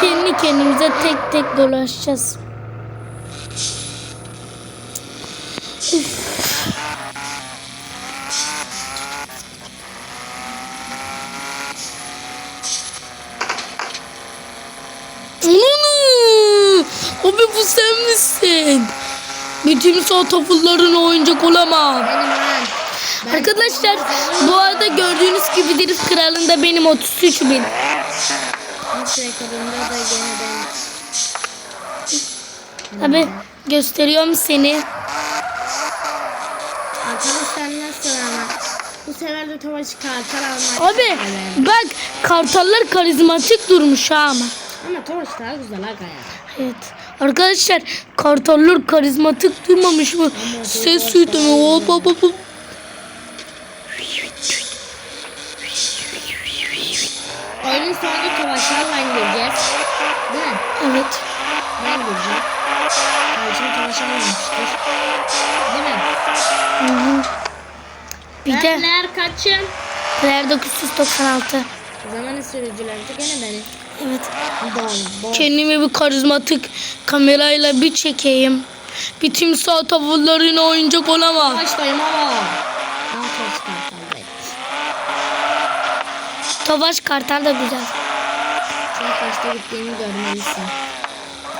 kendi kendimize tek tek dolaşacağız. Ananı! Abi bu sen misin? Bütün sotofuların oyuncak olamam. Arkadaşlar bu arada gördüğünüz gibi Deniz Kralı'nda benim 33 bin. Nasıl rekorunda da gene ben. Abi gösteriyorum seni. Arkadaşlar nasıl ama? Bu sefer de Tovaş kartal almak Abi bak kartallar karizmatik durmuş ha ama. Ama Tovaş daha güzel aga ya. Evet. Arkadaşlar kartallar karizmatik durmamış mı? Ses duydum. Hop hop hop. hop. Oyunun sonunda Tovaşlarla gireceğiz. Değil mi? Evet. Ben gireceğim. Kardeşim Tovaş almamıştır. Değil mi? Hı hı. Bir de Benler kaçım? Player 996. Zaman sürücülerdi gene beni. Evet. Bol bol. Kendimi bir karizmatik kamerayla bir çekeyim. Bir timsah tavırlarına oyuncak olamam. Tovaş'tayım ama. Ama Tovaş kartaldayım. Tofaş kartal da güzel. Sen kaçta gittiğimi görmelisin.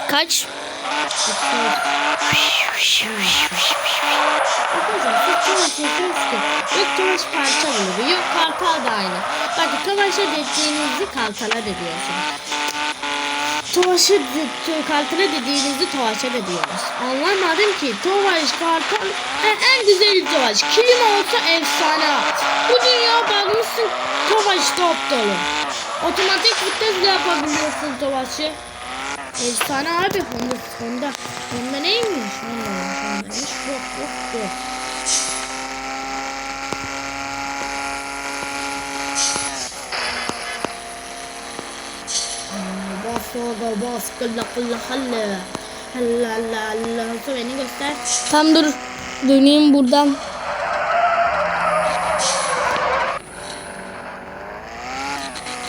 Kaç? Yok Tovaş parça buluyor yok kartal da aynı. Bakın Tovaş'a dediğinizi kartala da diyorsunuz. Tovaş'a de- kartala dediğinizi Tovaş'a da diyoruz. Anlamadım ki Tovaş kartal en, en güzeli Tovaş. Kim olsa efsane. Bu dünya bakmışsın Tovaş top dolu. Otomatik vites yapabiliyorsun Tovaş'ı. Efsane abi Honda Honda Honda neymiş? Honda Honda'ymış. Yok yok yok. Bas oga bas kılla kılla halle. Halla halla halla. Nasıl beni göster. Tam dur. Döneyim buradan.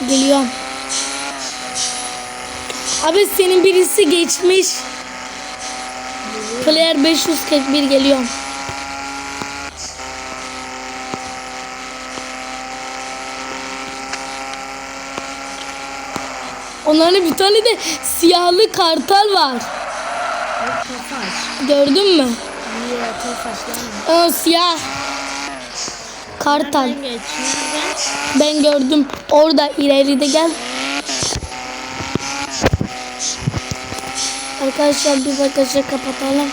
Geliyorum. Abi senin birisi geçmiş. Player 541 geliyorum. Onların bir tane de siyahlı kartal var. Gördün mü? Aa, siyah. Kartal. Ben gördüm. Orada ileride gel. Arkadaşlar bir bagajı kapatalım.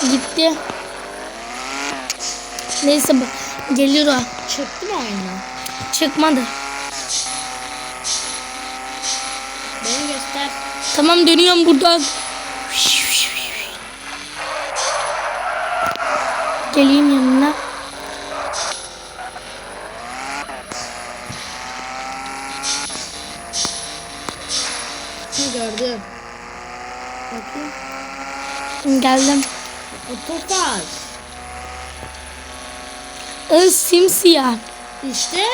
Gitti. Neyse gelir o. Çıktı mı oyuna? Çıkmadı. Beni göster. Tamam dönüyorum buradan. Geleyim yanına. Gördüm. Bakayım. Geldim. O tofaş. Ee, simsiyah. İşte.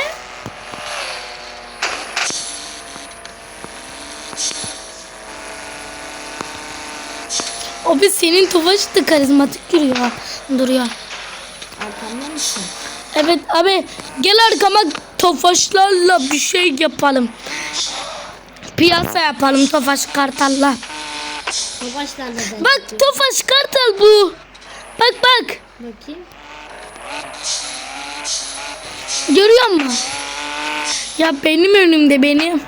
Abi senin Tofaş da karizmatik yürüyor. Duruyor. Arkamda mısın? Evet abi gel arkama Tofaşlarla bir şey yapalım. Piyasa yapalım Tofaş Kartal'la. Tofaşlarla da. Bak Tofaş Kartal bu. Bak bak. Bakayım. Görüyor musun? Ya benim önümde benim.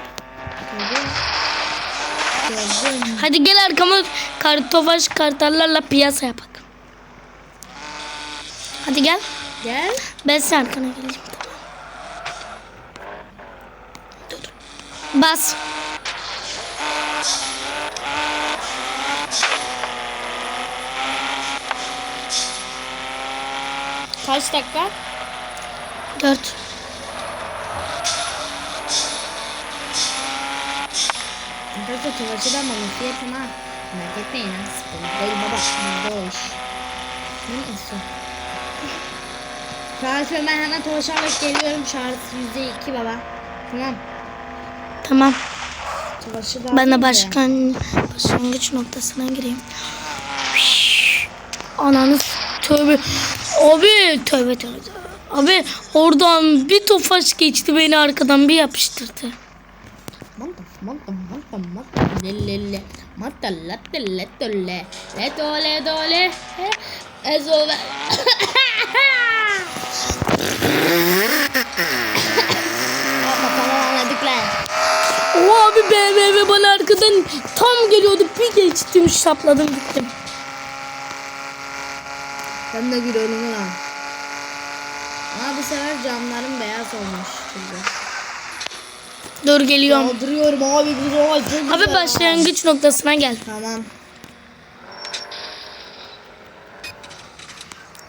Hadi gel arkama kar, Tofaş Kartallarla piyasa yapak. Hadi gel. Gel. Ben senin arkana geleceğim. Tamam. Dur. Bas. Kaç dakika? Dört. Arkadaşlar Tofaş'ı da maması yapın ha. Merak etmeyin ha. Sıkıntı değil baba. Burada o iş. Neyse. Tarifı ben hemen tovaşarak geliyorum. Şarj yüzde iki baba. Tamam. Tamam. Alayım da. başkan başlangıç noktasına gireyim. Ananı s- tövbe. Abi tövbe tövbe. Abi oradan bir tofaş geçti beni arkadan bir yapıştırdı. Manta, manta, manta, manta, le, le, le. Manta, latte, letto, le. Letto, le, do, le. Ezo, ve. Yapma, tamam anladık lan. O abi BMW bana arkadan tam geliyordu bir geçtim şapladım gittim. Ben de gülüyorum lan. Ama bu sefer camlarım beyaz olmuş. Çünkü. Dur geliyorum. Kaldırıyorum abi olay çok Abi güzel. başlangıç noktasına gel. Tamam.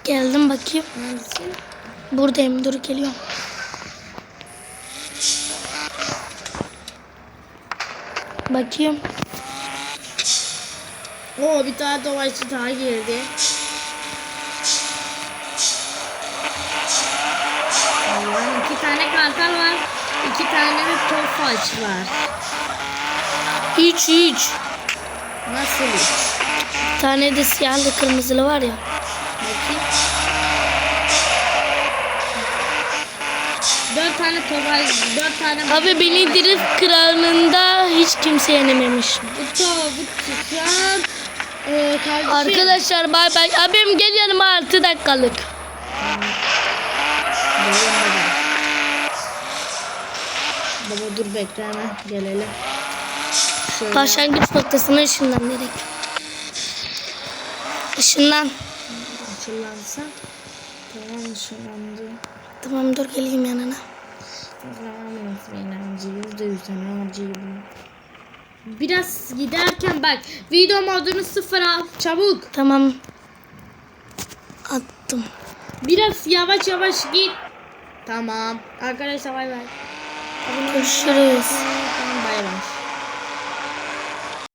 Geldim bakayım. Neredesin? Buradayım dur geliyorum. Bakayım. Oo bir tane dolayıcı daha girdi. Allah'ım iki tane kartal var. iki tane de tofaş var. Üç üç. Nasıl üç? Bir tane de siyahlı kırmızılı var ya. Bakayım. Dört tane tofaş, dört tane... Abi beni drift kralında hiç kimse yenememiş. Bu to, bu şu an... E, kardeşim. Arkadaşlar bay bay. Abim gel yanıma 6 dakikalık. Geliyorum baba. Dur bekle hemen gelelim. Şöyle. Başlangıç noktasına ışınlan direkt. Işınlan. Açılansa. Tamam ışınlandı. Tamam dur geleyim yanına. Biraz giderken bak video modunu sıfır al çabuk. Tamam. Attım. Biraz yavaş yavaş git. Tamam. Arkadaşlar bay bay. Görüşürüz. Bay.